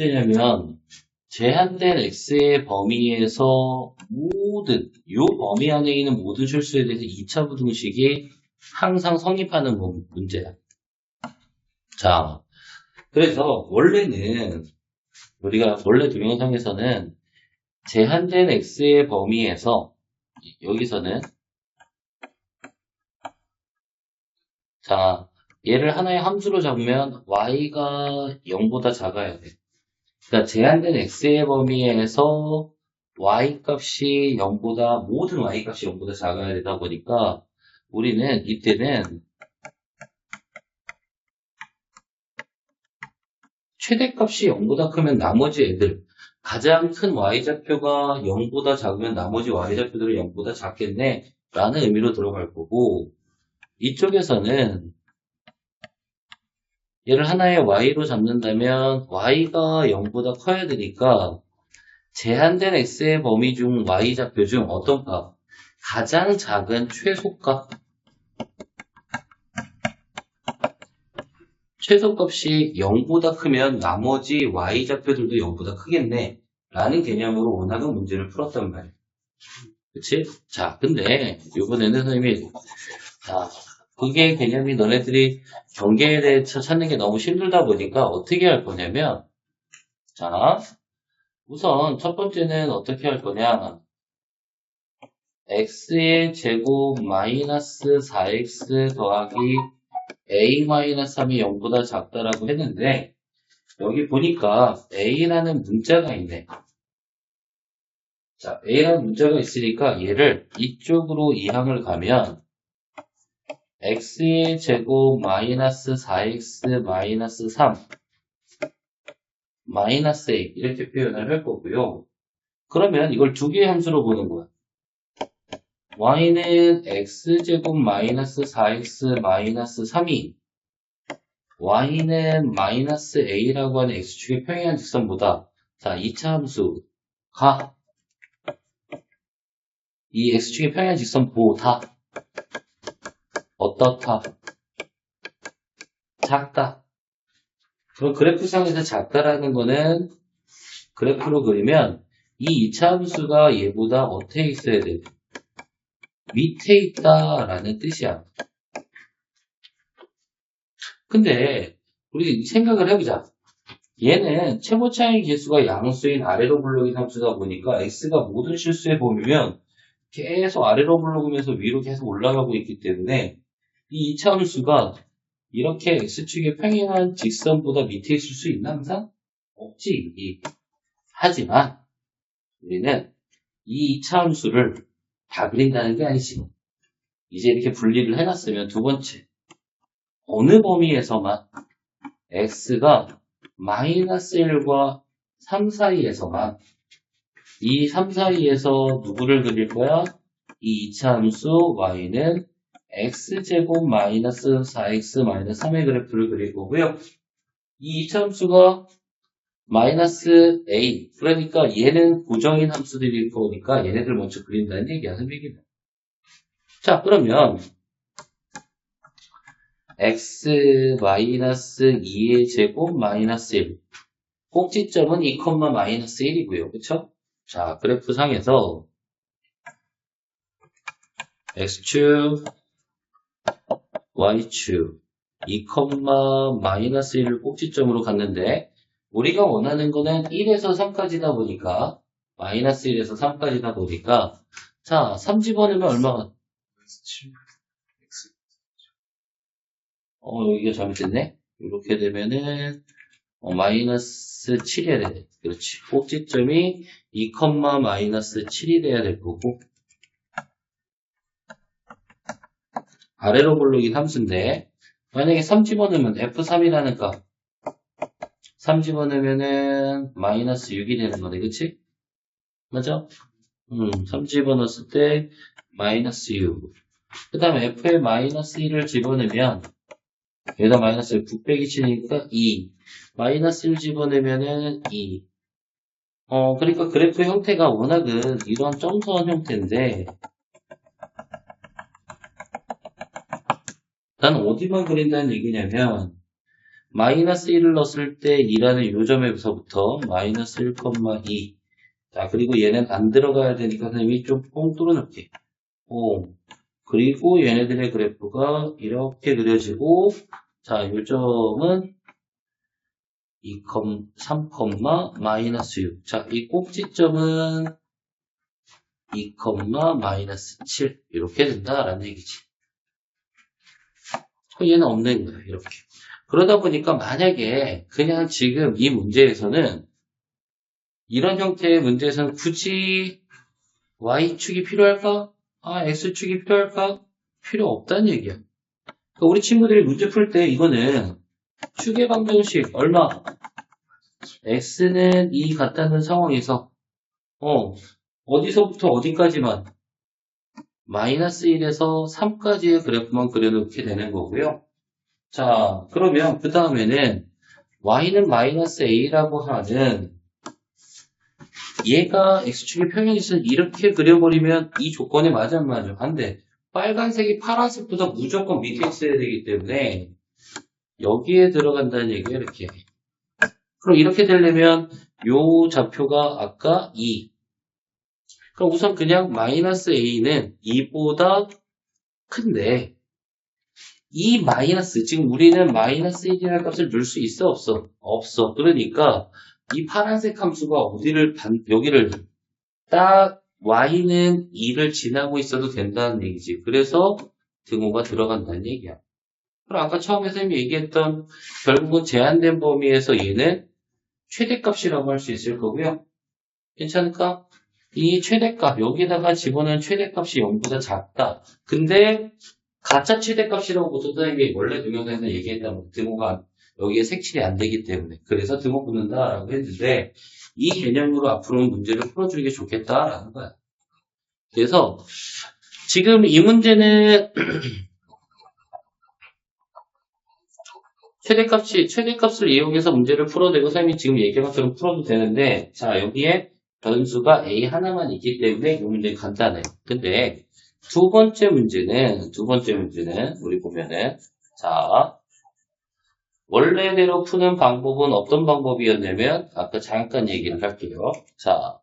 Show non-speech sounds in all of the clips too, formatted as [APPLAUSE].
문제냐면 제한된 x의 범위에서 모든 요 범위 안에 있는 모든 실수에 대해서 2차 부등식이 항상 성립하는 문- 문제야. 자, 그래서 원래는 우리가 원래 동영상에서는 제한된 x의 범위에서 여기서는 자 얘를 하나의 함수로 잡으면 y가 0보다 작아야 돼. 그러니까 제한된 x의 범위에서 y 값이 0보다 모든 y 값이 0보다 작아야 되다 보니까 우리는 이때는 최대값이 0보다 크면 나머지 애들 가장 큰 y좌표가 0보다 작으면 나머지 y좌표들은 0보다 작겠네 라는 의미로 들어갈 거고 이쪽에서는 얘를 하나의 y로 잡는다면 y가 0보다 커야 되니까 제한된 x의 범위 중 y좌표 중 어떤 값? 가장 작은 최소값 최소값이 0보다 크면 나머지 y좌표들도 0보다 크겠네 라는 개념으로 원하는 문제를 풀었단 말이에요 그치? 자 근데 이번에는 선생님이 자 그게 개념이 너네들이 경계에 대해서 찾는 게 너무 힘들다 보니까 어떻게 할 거냐면 자 우선 첫 번째는 어떻게 할 거냐 x의 제곱 마이너스 4x 더하기 a-3이 0보다 작다라고 했는데 여기 보니까 a라는 문자가 있네. 자, a라는 문자가 있으니까 얘를 이쪽으로 이항을 가면 x의 제곱 마이너스 4x 마이너스 3 마이너스 a 이렇게 표현을 할 거고요. 그러면 이걸 두 개의 함수로 보는 거야. y는 x제곱 마이너스 4x 마이너스 3이 y는 마이너스 a라고 하는 x축의 평행한 직선보다 자 2차 함수 가 이 x축의 평행한 직선보다 어떻다 작다 그럼 그래프상에서 작다라는 거는 그래프로 그리면 이 2차 함수가 얘보다 어떻게 있어야 돼? 밑에 있다라는 뜻이야. 근데 우리 생각을 해보자. 얘는 최고 차이 개수가 양수인 아래로 불러긴 함수다 보니까 x가 모든 실수에 보면 계속 아래로 불러오면서 위로 계속 올라가고 있기 때문에 이 2차 함수가 이렇게 x축의 평행한 직선보다 밑에 있을 수 있나 항상? 없지. 하지만 우리는 이 2차 함수를 다 그린다는 게 아니지. 이제 이렇게 분리를 해놨으면 두 번째 어느 범위에서만 x가 마이너스 1과 3 사이에서만 이 3 사이에서 누구를 그릴 거야? 이 2차 함수 y는 x제곱 마이너스 4x 마이너스 3의 그래프를 그릴 거고요. 이 2차 함수가 마이너스 a 그러니까 얘는 고정인 함수들일 거니까 얘네들 먼저 그린다는 얘기야 선생님 자 그러면 x 마이너스 2의 제곱 마이너스 1 꼭지점은 2, 마이너스 1이고요 그쵸? 자 그래프 상에서 x축 y축 2, 마이너스 1을 꼭지점으로 갔는데 우리가 원하는 거는 1에서 3까지다 보니까 마이너스 1에서 3까지다 보니까 자, 3 집어넣으면 얼마가 어, 여기가 잘못됐네. 이렇게 되면은 어, 마이너스 7이 해야 돼. 그렇지. 꼭지점이 2, 마이너스 7이 돼야 될 거고 아래로 불르기 함수인데 만약에 3 집어넣으면 F3이라는 값 3 집어넣으면은 마이너스 6이 되는 거네, 그치? 맞아? 음, 3 집어넣었을 때 마이너스 6. 그 다음에 F에 마이너스 1을 집어넣으면 여기다 마이너스 9 빼기 치니까 2. 마이너스 1 집어넣으면은 2. 어, 그러니까 그래프 형태가 워낙은 이런 점선 형태인데 난 어디만 그린다는 얘기냐면 마이너스 1을 넣었을 때 2라는 요점에서부터 마이너스 1,2 자 그리고 얘는 안 들어가야 되니까 선생님이 좀뽕 뚫어놓게 뽕 그리고 얘네들의 그래프가 이렇게 그려지고 자 요점은 2, 3, 마이너스 6. 자, 이 꼭지점은 2, 마이너스 7. 이렇게 된다라는 얘기지. 얘는 없는 거야, 이렇게. 그러다 보니까 만약에 그냥 지금 이 문제에서는 이런 형태의 문제에서는 굳이 y축이 필요할까? 아, x축이 필요할까? 필요 없다는 얘기야. 그러니까 우리 친구들이 문제 풀 때 이거는 축의 방정식 얼마? x는 2 같다는 상황에서 어 어디서부터 어디까지만 마이너스 1에서 3까지의 그래프만 그려놓게 되는 거고요. 자 그러면 그 다음에는 y는 마이너스 a라고 하는 얘가 x축의 평행이선 이렇게 그려버리면 이 조건에 맞아 안 맞아? 안 돼. 빨간색이 파란색보다 무조건 밑에 있어야 되기 때문에 여기에 들어간다는 얘기예요, 이렇게. 그럼 이렇게 되려면 요 좌표가 아까 2. 그럼 우선 그냥 마이너스 a는 2보다 큰데 이 마이너스, 지금 우리는 마이너스 1이라는 값을 넣을 수 있어, 없어? 없어. 그러니까 이 파란색 함수가 어디를, 반, 여기를 딱 y는 2를 지나고 있어도 된다는 얘기지. 그래서 등호가 들어간다는 얘기야. 그럼 아까 처음에 선생님이 얘기했던 결국은 제한된 범위에서 얘는 최대값이라고 할 수 있을 거고요. 괜찮을까? 이 최대값, 여기다가 집어넣은 최대값이 0보다 작다. 근데 가짜 최대값이라고 보셨다는 게 원래 동영상에서 얘기했다면 등호가 여기에 색칠이 안 되기 때문에 그래서 등호 붙는다라고 했는데 이 개념으로 앞으로 문제를 풀어주는 게 좋겠다라는 거야. 그래서 지금 이 문제는 [CLEARS THROAT] 최대값이 최대값을 이용해서 문제를 풀어도 되고 선생님이 지금 얘기한 것처럼 풀어도 되는데 자 여기에 변수가 a 하나만 있기 때문에 이 문제는 간단해. 근데 두 번째 문제는 두 번째 문제는 우리 보면은 자 원래대로 푸는 방법은 어떤 방법이었냐면 아까 잠깐 얘기를 할게요. 자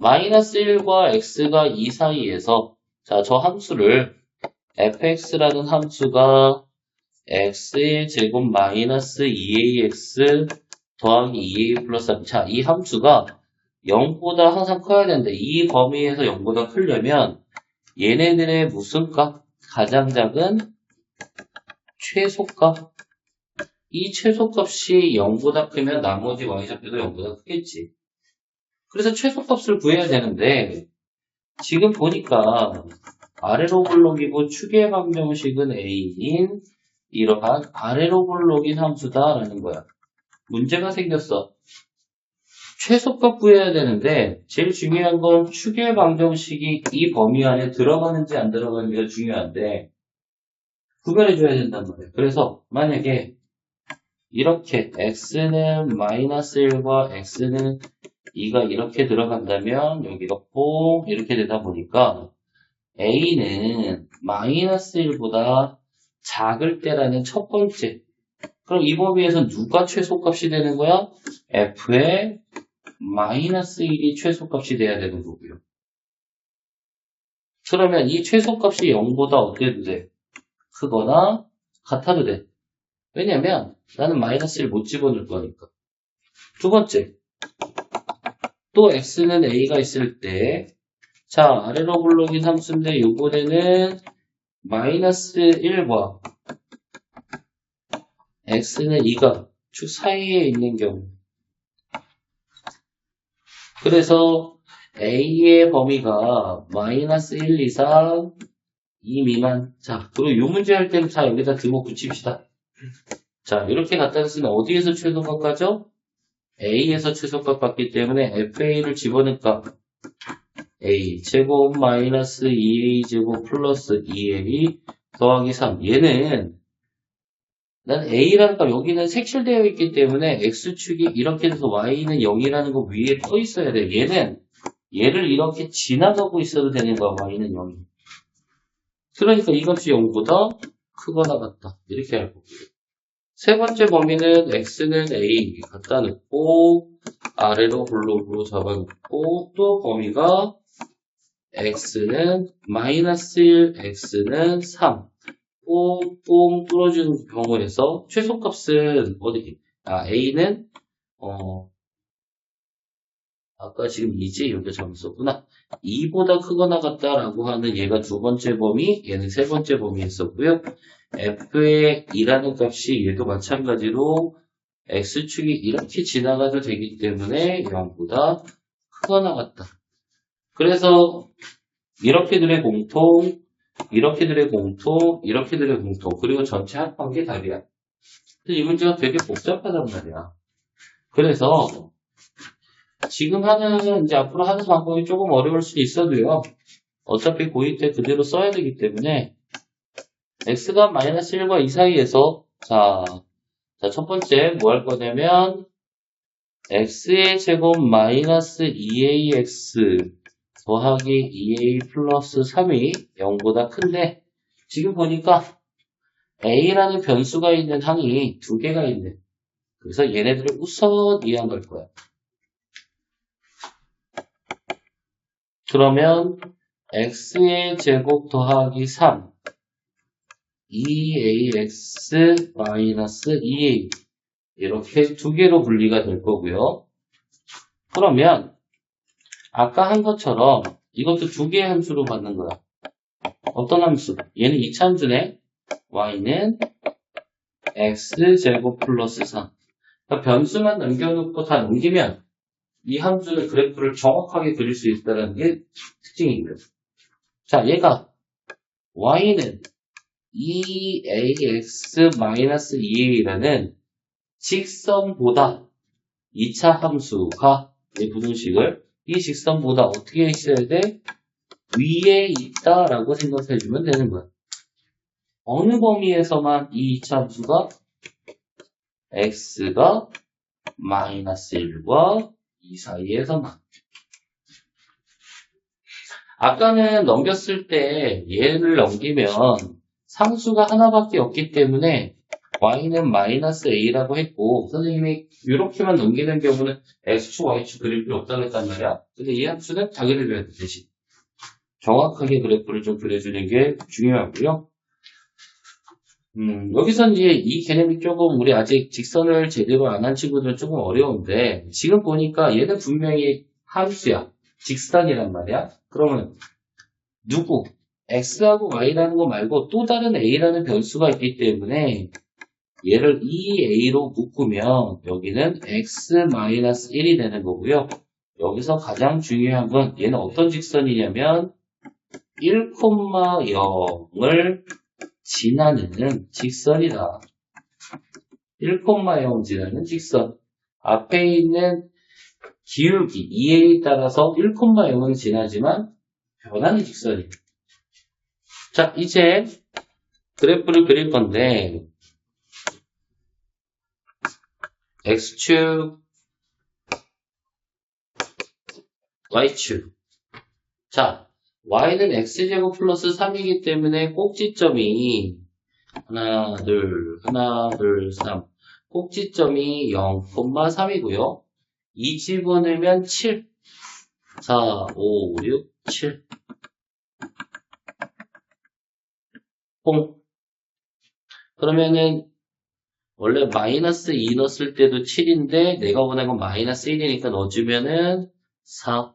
마이너스 1과 x가 2 사이에서 자 저 함수를 fx라는 함수가 x의 제곱 마이너스 2ax 더하기 2a 플러스 3. 자, 이 함수가 0보다 항상 커야 되는데 이 범위에서 0보다 크려면 얘네들의 무슨 값? 가장 작은 최소값. 이 최소값이 0보다 크면 나머지 y좌표도 0보다 크겠지. 그래서 최소값을 구해야 되는데 지금 보니까 아래로 블록이고 축의 방정식은 a인 이러한 아래로 블록인 함수다라는 거야. 문제가 생겼어. 최소값 구해야 되는데 제일 중요한 건 추계 방정식이 이 범위 안에 들어가는지 안 들어가는지가 중요한데 구별해 줘야 된단 말이에요. 그래서 만약에 이렇게 x는 마이너스 1과 x는 2가 이렇게 들어간다면 여기가 뽕 이렇게 되다 보니까 a는 마이너스 1보다 작을 때라는 첫 번째. 그럼 이 범위에서 누가 최소값이 되는 거야? f의 마이너스 1이 최소값이 돼야 되는 거고요. 그러면 이 최소값이 0보다 어때도 돼? 크거나 같아도 돼. 왜냐면 나는 마이너스 1 못 집어넣을 거니까. 두 번째. 또 x는 a가 있을 때 자, 아래로 블록인 함수인데 요번에는 마이너스 1과 x는 2가 축 사이에 있는 경우 그래서 a의 범위가 마이너스 1 이상 2 미만. 자 그리고 이 문제 할 때는 자 여기다 등호 붙입시다. 자 이렇게 갖다 쓰면 어디에서 최소값 가죠? a에서 최소값 받기 때문에 fa를 집어넣을까? A 제곱 마이너스 2a 제곱 플러스 2a 더하기 3 얘는 난 a라는 값 여기는 색칠되어 있기 때문에 x축이 이렇게 돼서 y는 0이라는 거 위에 떠 있어야 돼. 얘는 얘를 이렇게 지나가고 있어도 되는 거야 y는 0이. 그러니까 이 값이 0보다 크거나 같다. 이렇게 할 거고요 세 번째 범위는 x는 a 갖다 놓고 아래로 블록으로 잡아놓고 또 범위가 x는 마이너스 1, x는 3. 뽕뽕 뚫어주는 경우에서 최소값은 어디? 아 a는 어 아까 지금 2지 여기 잘못 썼구나. 2보다 크거나 같다라고 하는 얘가 두 번째 범위, 얘는 세 번째 범위였었고요. f의 2라는 값이 얘도 마찬가지로 x축이 이렇게 지나가도 되기 때문에 0보다 크거나 같다. 그래서 이렇게들의 공통, 이렇게들의 공통, 이렇게들의 공통, 그리고 전체 합한 게 답이야. 근데 이 문제가 되게 복잡하단 말이야. 그래서 지금 하는, 이제 앞으로 하는 방법이 조금 어려울 수 있어도요. 어차피 고2 때 그대로 써야 되기 때문에 x가 마이너스 1과 2 사이에서 자, 자, 첫 번째 뭐 할 거냐면 x의 제곱 마이너스 2ax 더하기 2a 플러스 3이 0보다 큰데 지금 보니까 a라는 변수가 있는 항이 두 개가 있네. 그래서 얘네들을 우선 이해할 거야. 그러면 x의 제곱 더하기 3 2ax 마이너스 2a 이렇게 두 개로 분리가 될 거고요. 그러면 아까 한 것처럼 이것도 두 개의 함수로 받는 거야. 어떤 함수? 얘는 2차 함수네. y는 x제곱 플러스 3. 그러니까 변수만 남겨놓고 다 넘기면 이 함수의 그래프를 정확하게 그릴 수 있다는 게 특징입니다. 자, 얘가 y는 2ax-2a라는 직선보다 2차 함수가 이 부등식을 이 직선보다 어떻게 있어야 돼? 위에 있다라고 생각해주면 되는 거야. 어느 범위에서만 이 2차 함수가 x가 마이너스 1과 이 사이에서만. 아까는 넘겼을 때 얘를 넘기면 상수가 하나밖에 없기 때문에 y는 마이너스 a라고 했고 선생님이 이렇게만 넘기는 경우는 x축, y축 그릴 필요 없다고 했단 말이야. 근데 이 함수는 다 그려줘야 돼 대신. 정확하게 그래프를 좀 그려주는 게 중요하고요. 음, 여기서 이제 이 개념이 조금 우리 아직 직선을 제대로 안 한 친구들은 조금 어려운데 지금 보니까 얘는 분명히 함수야. 직선이란 말이야. 그러면 누구? x하고 y라는 거 말고 또 다른 a라는 변수가 있기 때문에 얘를 2a로 묶으면 여기는 x-1이 되는 거고요. 여기서 가장 중요한 건 얘는 어떤 직선이냐면 1,0을 지나는 직선이다. 1,0 지나는 직선. 앞에 있는 기울기 2a에 따라서 1,0은 지나지만 변하는 직선이에요. 자, 이제 그래프를 그릴 건데 x축, y축. 자, y는 x제곱 플러스 3이기 때문에 꼭지점이 하나, 둘, 하나, 둘, 3. 꼭지점이 0,3이고요. 이 집어넣으면 7. 4, 5, 6, 7. 홈. 그러면은 원래 마이너스 2 넣었을 때도 7인데 내가 원하는 건 마이너스 1이니까 넣어주면은 4.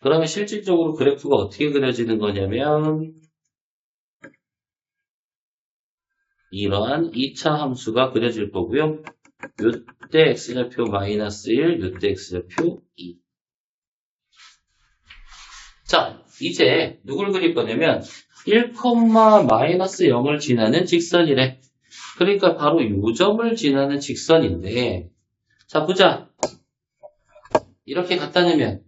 그러면 실질적으로 그래프가 어떻게 그려지는 거냐면 이러한 2차 함수가 그려질 거고요. 요때 x좌표 마이너스 1, 요때 x좌표 2. 자, 이제 누굴 그릴 거냐면 1, 마이너스 0을 지나는 직선이래. 그러니까 바로 요 점을 지나는 직선인데 자 보자. 이렇게 갖다 놓으면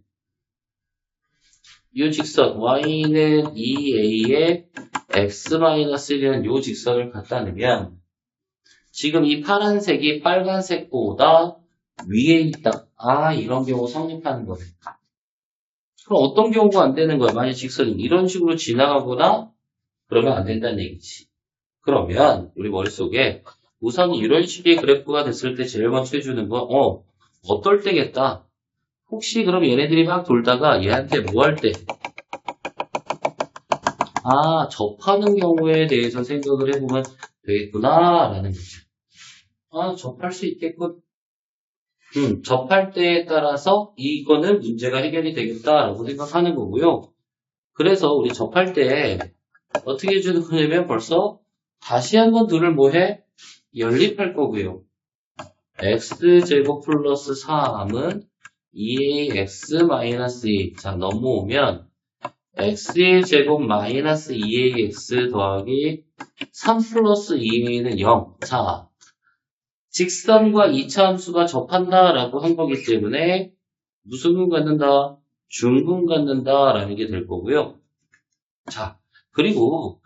이 직선 y는 2a에 x-1이라는 이 직선을 갖다 놓으면 지금 이 파란색이 빨간색보다 위에 있다. 아 이런 경우 성립하는 거네. 그럼 어떤 경우가 안 되는 거야? 만약 직선이 이런 식으로 지나가거나 그러면 안 된다는 얘기지. 그러면 우리 머릿속에 우선 이런 식의 그래프가 됐을 때 제일 먼저 해주는 건, 어, 어떨 때겠다. 혹시 그럼 얘네들이 막 돌다가 얘한테 뭐 할 때? 아, 접하는 경우에 대해서 생각을 해보면 되겠구나, 라는 거죠. 아, 접할 수 있겠군. 음, 접할 때에 따라서 이거는 문제가 해결이 되겠다라고 생각하는 거고요. 그래서 우리 접할 때 어떻게 해주는 거냐면 벌써 다시 한번 둘을 뭐해? 연립할 거고요. x제곱 플러스 3은 2ax 마이너스 2. 자, 넘어오면 x의 제곱 마이너스 2ax 더하기 3 플러스 2a는 0. 자, 직선과 이차 함수가 접한다라고 한 거기 때문에 무슨 군 갖는다? 중분 갖는다라는 게 될 거고요. 자, 그리고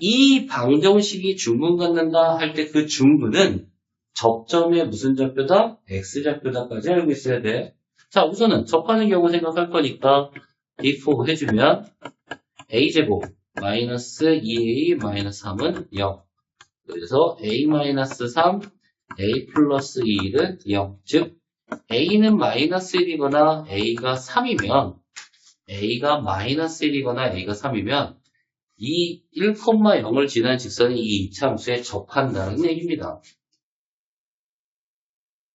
이 방정식이 중분 갖는다 할 때 그 중분은 접점의 무슨 좌표다? x좌표다까지 알고 있어야 돼. 자, 우선은 접하는 경우 생각할 거니까 if 해주면 a제곱 마이너스 2a 마이너스 3은 0. 그래서 a 마이너스 3 a 플러스 2는 0. 즉, a는 마이너스 1이거나 a가 3이면, a가 마이너스 1이거나 a가 3이면, 이 1,0을 지난 직선이 이 이차함수에 접한다는 얘기입니다.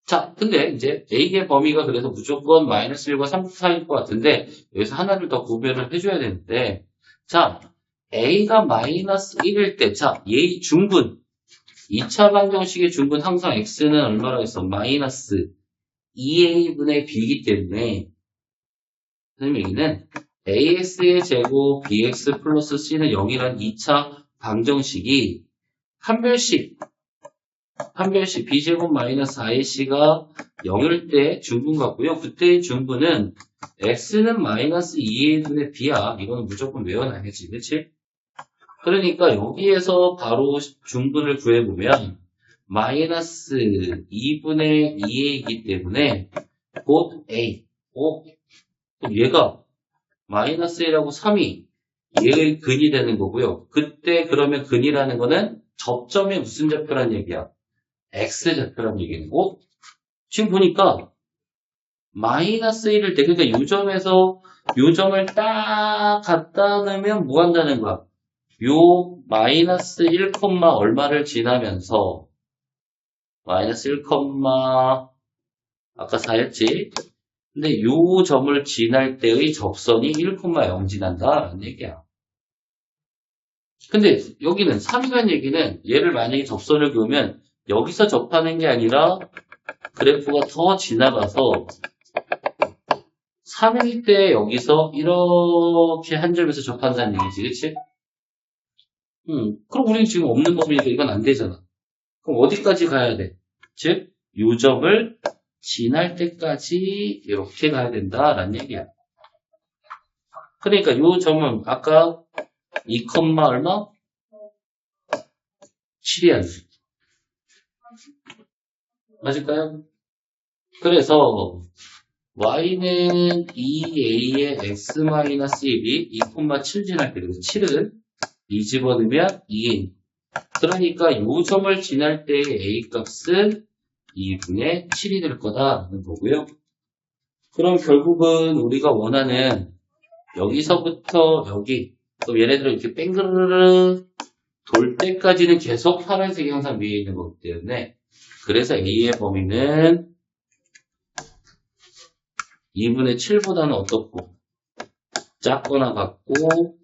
자, 근데 이제 a의 범위가 그래서 무조건 마이너스 1과 3 사이일 것 같은데, 여기서 하나를 더 구별을 해줘야 되는데, 자, a가 마이너스 1일 때, 자, 얘의 중분, 2차 방정식의 중분 항상 x는 얼마라고 했어? 마이너스 2a분의 b이기 때문에 선생님 여기는 as의 제곱 bx 플러스 c는 0이란 2차 방정식이 한 별씩 한 별씩 b제곱 마이너스 ac가 0일 때 중분 같고요. 그때의 중분은 x는 마이너스 2a분의 b야. 이거는 무조건 외워놔야지. 그치? 그러니까 여기에서 바로 중분을 구해보면 마이너스 2분의 2a이기 때문에 곧 a. 어? 얘가 마이너스 1하고 3이 얘의 근이 되는 거고요. 그때 그러면 근이라는 거는 접점의 무슨 좌표란 얘기야? x좌표란 얘기는 거. 지금 보니까 마이너스 1을 때 그러니까 요점에서 요점을 딱 갖다 놓으면 뭐 한다는 거야? 요 마이너스 1, 얼마를 지나면서 마이너스 1, 아까 4였지? 근데 요 점을 지날 때의 접선이 1,0 지난다라는 얘기야. 근데 여기는 3이라는 얘기는 얘를 만약에 접선을 그으면 여기서 접하는 게 아니라 그래프가 더 지나가서 3일 때 여기서 이렇게 한 점에서 접한다는 얘기지, 그치? 음, 그럼 우리는 지금 없는 범위니까 이건 안 되잖아. 그럼 어디까지 가야 돼? 즉, 요점을 지날 때까지 이렇게 가야 된다라는 얘기야. 그러니까 요 점은 아까 2, 얼마? 7이야. 맞을까요? 그래서 y는 2a의 x-1이 2,7 지날 때, 그래서 7은 뒤집어넣으면 2인. 그러니까 요 점을 지날 때의 a 값은 2분의 7이 될 거다라는 거고요. 그럼 결국은 우리가 원하는 여기서부터 여기 또 얘네들은 이렇게 뺑그르르 돌 때까지는 계속 파란색이 항상 위에 있는 거기 때문에 그래서 A의 범위는 2분의 7보다는 어떻고 작거나 같고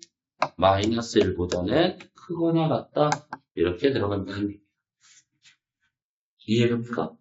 마이너스 1보다는 크거나 같다 이렇게 들어간다는 얘기예요. 이해됩니까?